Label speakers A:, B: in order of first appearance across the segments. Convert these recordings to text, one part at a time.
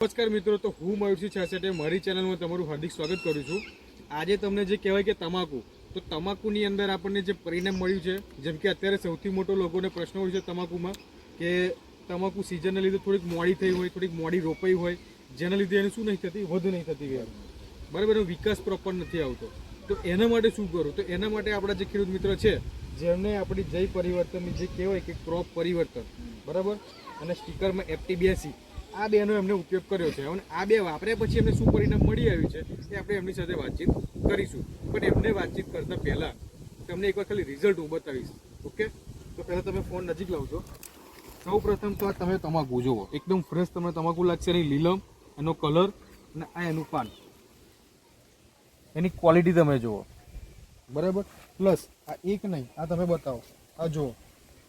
A: નમસ્કાર મિત્રો, તો હું મયુરસિંહ છાસેટે મારી ચેનલમાં તમારું હાર્દિક સ્વાગત કરું છું. આજે તમને જે કહેવાય કે તમાકુ, તો તમાકુની અંદર આપણને જે પરિણામ મળ્યું છે, જેમ કે અત્યારે સૌથી મોટો લોકોને પ્રશ્ન હોય છે તમાકુમાં, કે તમાકુ સિઝનને લીધે થોડીક મોડી થઈ હોય, થોડીક મોડી રોપાઈ હોય, જેના લીધે એને શું નહીં થતી, વધુ નહીં થતી વેર બરાબર, એનો વિકાસ પ્રોપર નથી આવતો. તો એના માટે શું કરું? તો એના માટે આપણા જે ખેડૂત મિત્ર છે, જેમને આપણી જય પરિવર્તનની જે કહેવાય કે ક્રોપ પરિવર્તન, બરાબર? અને સ્ટીકરમાં એફટી આ બેનો એમને ઉપયોગ કર્યો છે, અને આ બે વાપર્યા પછી એમને શું પરિણામ મળી આવ્યું છે, એ આપણે એમની સાથે વાતચીત કરીશું. પણ એમને વાતચીત કરતા પહેલાં તમને એકવાર ખાલી રિઝલ્ટ હું બતાવીશ, ઓકે? તો પહેલાં તમે ફોન નજીક લાવજો. સૌ પ્રથમ તો આ તમે તમાકુ જુઓ, એકદમ ફ્રેશ તમને તમાકુ લાગશે એની લીલમ, એનો કલર અને આ એનું પાન. એની ક્વોલિટી તમે જુઓ. બરાબર? પ્લસ આ એક નહીં, આ તમે બતાવો. આ જુઓ,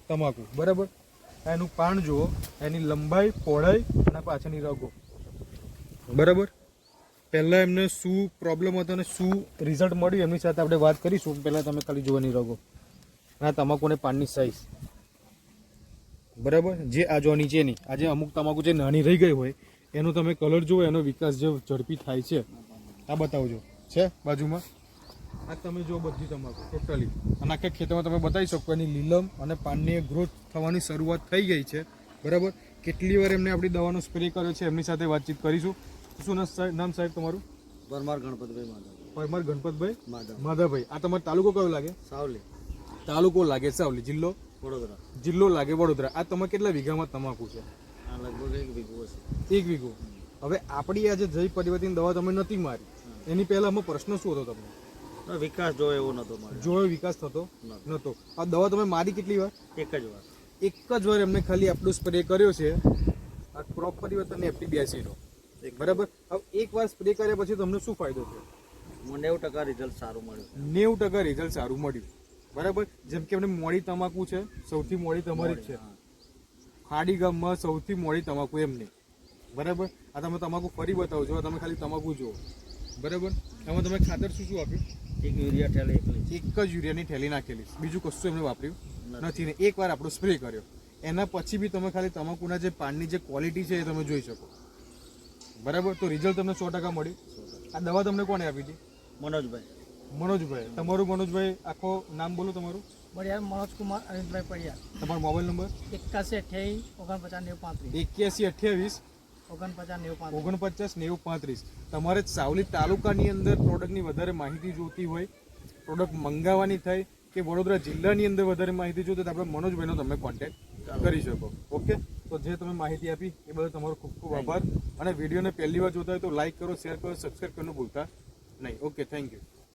A: તમાકુ. બરાબર? એનું પાન જુઓ, એની લંબાઈ, પહોળાઈ અને પાછળની રગો. બરાબર? પહેલાં એમને શું પ્રોબ્લેમ હતો અને શું રિઝલ્ટ મળ્યું? એમની સાથે આપણે વાત કરીશું. પહેલાં તમે ખાલી જોવાની રગો. આ તમાકુને પાનની સાઈઝ બરાબર? જે આ જો નીચેની આજે અમુક તમાકુ જે નાની રહી ગઈ હોય, એનો તમે કલર જુઓ, એનો વિકાસ જે ઝડપી થાય છે. આ બતાવજો. છે? બાજુમાં? આ તમે જો બધી તમાકુ ટોટલી અને આખા ખેતરમાં તમે બતાવી શકો એની લીલમ અને પાનની ગ્રોથ થવાની શરૂઆત થઈ ગઈ છે. બરાબર? કેટલી વાર એમને આપણી દવાનો સ્પ્રે કર્યો છે એમની સાથે વાતચીત કરીશું. શું નામ સાહેબ તમારું?
B: પરમાર ગણપતભાઈ માધવ.
A: પરમાર ગણપતભાઈ
B: માધવ.
A: માધાભાઈ આ તમારો તાલુકો કયો લાગે?
B: સાવલી.
A: તાલુકો લાગે સાવલી. જિલ્લો?
B: વડોદરા.
A: જિલ્લો લાગે વડોદરા. આ તમારે કેટલા વીઘામાં તમાકુ છે?
B: આ લગભગ એક વીઘો છે
A: એક વીઘો. હવે આપણી આજે જય પરિવર્તન દવા તમે નથી મારી. એની પહેલા અમે પ્રશ્ન શું હતો તમને?
B: વિકાસ જોયો એવો નતો મારે.
A: જોયો વિકાસ થતો. નતો આ દવા તમે મારી કેટલી વાર?
B: એક જ વાર.
A: એક જ વાર એમને ખાલી આપણું સ્પ્રે કર્યો છે. આ ક્રોપ પરિવર્તન એફટી બ્યાસીનો
B: એક.
A: બરાબર? હવે એક વાર સ્પ્રે કર્યા પછી તમને શું ફાયદો થયો?
B: મને નેવું ટકા રિઝલ્ટ સારું મળ્યું.
A: નેવું ટકા રિઝલ્ટ સારું મળ્યું. બરાબર? જેમ કે એમને મોડી તમાકુ છે સૌથી મોડી તમારી જ છે. ખાડી ગામમાં સૌથી મોડી તમાકુ એમની. બરાબર? આ તમે તમાકુ ફરી બતાવજો આ તમે ખાલી તમાકુ જુઓ. બરાબર? એમાં તમે ખાતર શું શું આપ્યું?
B: એક યુરિયા થેલી એકલી
A: એક જ યુરિયાની થેલી નાખેલી બીજું કશું એમને વાપર્યું
B: નથી.
A: ને એક વાર આપણો સ્પ્રે કર્યો. એના પછી બી તમે ખાલી તમાકુના જે પાનની જે ક્વોલિટી છે એ તમે જોઈ શકો. બરાબર? તો રિઝલ્ટ તમને સો ટકા મળ્યું આ દવા તમને કોને આપી હતી?
B: મનોજભાઈ.
A: મનોજભાઈ. તમારું મનોજભાઈ આખો નામ બોલો તમારું.
C: બળિયાર મનોજ કુમાર અરવિંદભાઈ પડિયા.
A: તમારો મોબાઈલ નંબર
C: એકાસી અઠ્યાવીસ ઓગણપચાસ નેવું પાંત્રીસ.
A: એક્યાસી અઠ્યાવીસ
C: ઓગણપચાસ નેવું પાંત્રીસ.
A: તમારે સાવલી તાલુકાની અંદર પ્રોડક્ટની વધારે માહિતી જોતી હોય, પ્રોડક્ટ મંગાવવાની થાય કે વડોદરા જિલ્લાની અંદર વધારે માહિતી જોતી તો આપણે મનોજભાઈનો તમે કોન્ટેક્ટ કરી શકો. ઓકે? તો જે તમે માહિતી આપી, એ બદલ તમારો ખૂબ ખૂબ આભાર. અને વિડીયોને પહેલી વાર જોતા હોય તો લાઇક કરો, શેર કરો સબસ્ક્રાઈબ કરવાનું ભૂલતા નહીં. Okay thank you